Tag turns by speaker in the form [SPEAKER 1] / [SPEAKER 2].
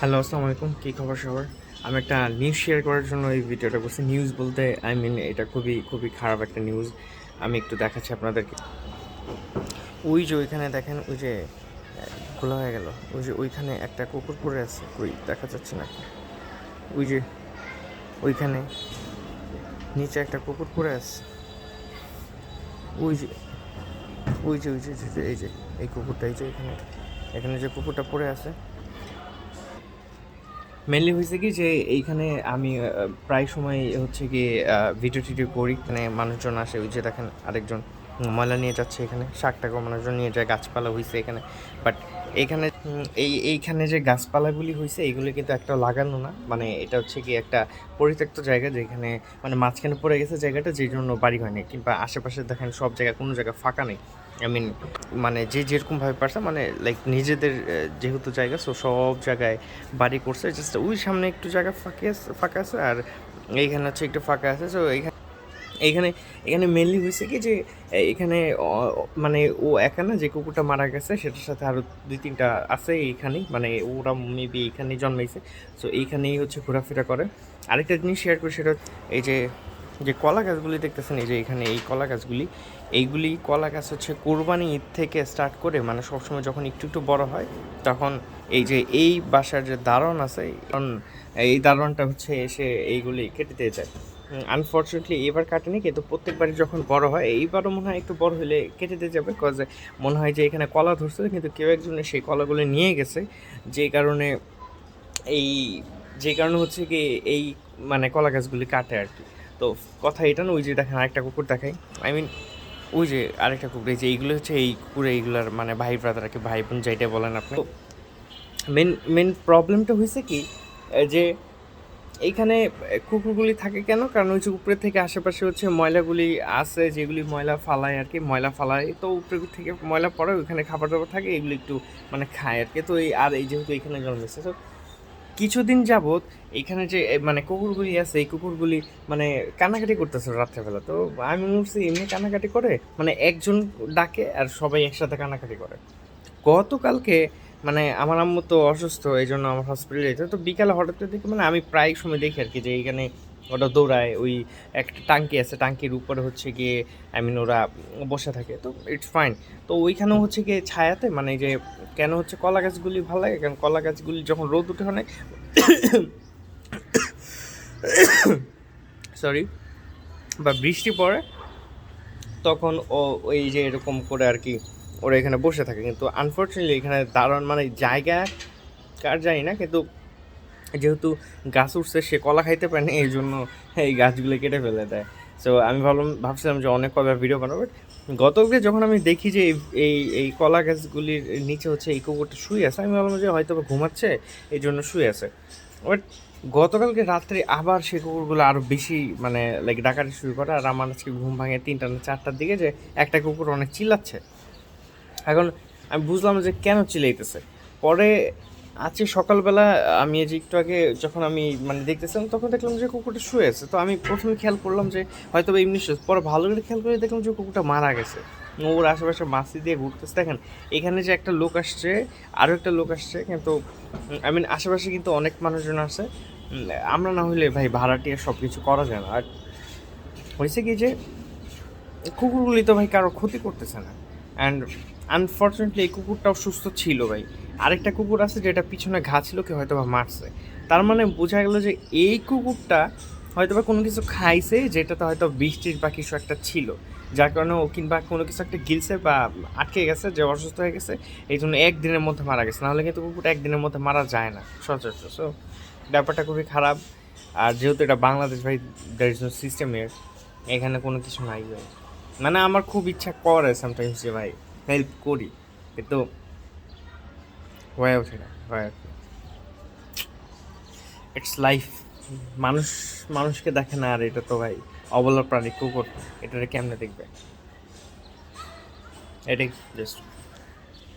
[SPEAKER 1] Hello আসসালামু আলাইকুম কী খবর সবার? আমি একটা নিউজ শেয়ার করার জন্য এই ভিডিওটা করছি। নিউজ বলতে আই মিন এটা খুবই খুবই খারাপ একটা নিউজ আমি একটু দেখাচ্ছি আপনাদেরকে। ওই যে ওইখানে দেখেন, ওই যে, খোলা হয়ে গেল। ওই যে ওইখানে একটা কুকুর পড়ে আছে। ওই দেখা যাচ্ছে না। ওই যে, ওইখানে নিচে একটা কুকুর পড়ে আছে। ওই যে ওই যে ওই যে, এই যে, এই কুকুরটা, এই যে এখানে। এখানে যে কুকুরটা পড়ে আছে মেনলি হয়েছে কি যে এইখানে আমি প্রায় সময় হচ্ছে কি ভিডিও টিডিও করি মানে মানুষজন আসে, ওই যে দেখেন আরেকজন ময়লা নিয়ে যাচ্ছে এখানে শাক টাকা মানুষজন নিয়ে যায় গাছপালা হয়েছে এখানে। বাট এখানে এই, এইখানে যে গাছপালাগুলি হয়েছে এইগুলি কিন্তু একটা লাগানো না। মানে এটা হচ্ছে কি একটা পরিত্যক্ত জায়গা যেখানে মানে মাঝখানে পড়ে গেছে জায়গাটা, যেই জন্য বাড়ি হয়নি কিংবা আশেপাশে দেখেন সব জায়গায় কোনো জায়গা ফাঁকা নেই। আই মিন মানে যে যেরকমভাবে পারছে মানে লাইক নিজেদের যেহেতু জায়গা সো সব জায়গায় বাড়ি করছে। জাস্ট ওই সামনে একটু জায়গা ফাঁকা ফাঁকা আছে, আর এইখানে হচ্ছে একটু ফাঁকা আছে সো এইখানে এইখানে এখানে মেনলি হয়েছে কি যে এখানে মানে ও একা না, যে কুকুরটা মারা গেছে, সেটার সাথে আরও দুই তিনটা আছে এইখানেই মানে ওরা মেবি এইখানেই জন্মাইছে। সো এইখানেই হচ্ছে ঘোরাফেরা করে। আরেকটা জিনিস শেয়ার করি সেটা এই যে যে কলা গাছগুলি দেখতেছেন, এই যে এখানে এই কলা গাছগুলি, এইগুলি কলা গাছ হচ্ছে কোরবানি ঈদ থেকে স্টার্ট করে মানে সবসময় যখন একটু একটু বড় হয়, তখন এই যে এই বাসার যে দারণ আছে, এই দারণটা হচ্ছে এসে এইগুলি কেটে দিয়ে যায়। আনফর্চুনেটলি এবার কাটেনি, কিন্তু প্রত্যেকবারই যখন বড় হয়, এইবারও মনে হয় একটু বড় হলে কেটে দিয়ে যাবে কজ মনে হয় যে এখানে কলা ধরছে, কিন্তু কেউ একজনে সেই কলাগুলো নিয়ে গেছে। যে কারণে এই যে কারণে হচ্ছে কি এই মানে কলা গাছগুলি কাটে আর কি। তো কথা এটা না, ওই যে দেখেন আরেকটা কুকুর দেখাই। আই মিন ওই যে আরেকটা কুকুর, এই যে এইগুলো হচ্ছে এই কুকুরে এইগুলার মানে ভাই ব্রাদার কি ভাই বোন যেটা বলেন আপনি। মেন মেন প্রবলেমটা হয়েছে কি যে এইখানে কুকুরগুলি থাকে কেন? কারণ যে উপরে থেকে আশেপাশে হচ্ছে ময়লাগুলি আছে, যেগুলি ময়লা ফালায় আর কি ময়লা ফালায়। তো উপরে থেকে ময়লা পড়ে, ওইখানে খাবার দাবার থাকে, এগুলি একটু মানে খায় আর কি তো এই, আর এই যেহেতু এখানে জন্মেছে তো কিছুদিন যাবৎ এখানে যে মানে কুকুরগুলি আছে, এই কুকুরগুলি মানে কান্নাকাটি করতেছে রাত্রেবেলা। তো আমি বলছি এমনি কান্নাকাটি করে মানে একজন ডাকে আর সবাই একসাথে কান্নাকাটি করে। গতকালকে মানে আমার আম্মু তো অসুস্থ এই জন্য আমার হসপিটালে যেতে তো বিকালে হঠাৎ দেখি মানে আমি প্রায় সময় দেখি আর কি যে এইখানে ওটা দৌড়ায়, ওই একটা টাঙ্কি আছে, টাঙ্কির উপরে হচ্ছে গিয়ে আই মিন ওরা বসে থাকে, তো ইটস ফাইন তো ওইখানেও হচ্ছে গিয়ে ছায়াতে মানে যে কেন হচ্ছে কলা গাছগুলি ভালো লাগে? কারণ কলা গাছগুলি যখন রোদ উঠে অনেক সরি বা বৃষ্টি পড়ে, তখন ও ওই যে এরকম করে আর কি ওরা এখানে বসে থাকে। কিন্তু আনফর্চুনেটলি এখানে দারুণ মানে জায়গা কার জানি না, কিন্তু যেহেতু গাছ উঠছে, সে কলা খাইতে পারে না, এই জন্য এই গাছগুলো কেটে ফেলে দেয়। সো আমি ভাবলাম, ভাবছিলাম যে অনেক কবার ভিডিও বানাবো বাট গতকালকে যখন আমি দেখি যে এই- এই কলা গাছগুলির নিচে হচ্ছে এই কুকুরটা শুয়ে আছে, আমি ভাবলাম যে হয়তো ঘুমাচ্ছে, এই জন্য শুয়ে আছে। বাট গতকালকে রাত্রে আবার সেই কুকুরগুলো আরও বেশি মানে লাইক ডাকাটি শুরু করে, আর আমার আজকে ঘুম ভাঙে তিনটা না চারটার দিকে যে একটা কুকুর অনেক চিল্লাচ্ছে। এখন আমি বুঝলাম যে কেন চিল্লাইতেছে পরে আজকে সকালবেলা আমি এই যে একটু আগে যখন আমি মানে দেখতেছিলাম, তখন দেখলাম যে কুকুরটা শুয়ে আছে। তো আমি প্রথমে খেয়াল করলাম যে হয়তো এমনি শুয়ে পরে ভালো করে খেয়াল করে দেখলাম যে কুকুরটা মারা গেছে। ওর আশেপাশে মাছি দিয়ে ঘুরতেছে। দেখেন, এখানে যে একটা লোক আসছে আরও একটা লোক আসছে, কিন্তু আই মিন আশেপাশে কিন্তু অনেক মানুষজন আছে। আমরা না হলে ভাই ভাড়াটিয়া সব কিছু করা যায় না। আর হয়েছে কি যে, কুকুরগুলি তো ভাই কারও ক্ষতি করতেছে না। অ্যান্ড আনফর্চুনেটলি এই কুকুরটাও সুস্থ ছিল ভাই। আরেকটা কুকুর আছে যেটা পিছনে ঘা ছিল কি হয়তো বা মারছে। তার মানে বোঝা গেল যে এই কুকুরটা হয়তো বা কোনো কিছু খাইছে যেটাতে হয়তো বৃষ্টির বা কিছু একটা ছিল। যার কারণে ও কিংবা কোনো কিছু একটা গিলছে বা আটকে গেছে, যে অসুস্থ হয়ে গেছে, এই জন্য একদিনের মধ্যে মারা গেছে। নাহলে কিন্তু কুকুরটা একদিনের মধ্যে মারা যায় না, সচরাচর। সো ব্যাপারটা খুবই খারাপ। আর যেহেতু এটা বাংলাদেশ ভাই দ্যার ইজ নো সিস্টেম এখানে কোনো কিছু নাই ভাই। মানে আমার খুব ইচ্ছা করে সামটাইমস যে ভাই হেল্প করি। কিন্তু হয়ে ওঠে না, হয়ে ওঠে ইটস লাইফ মানুষ, মানুষকে দেখে না আর এটা তো ভাই, অবলা প্রাণী, কুকুর এটা কেমনে দেখবে? এটাই জাস্ট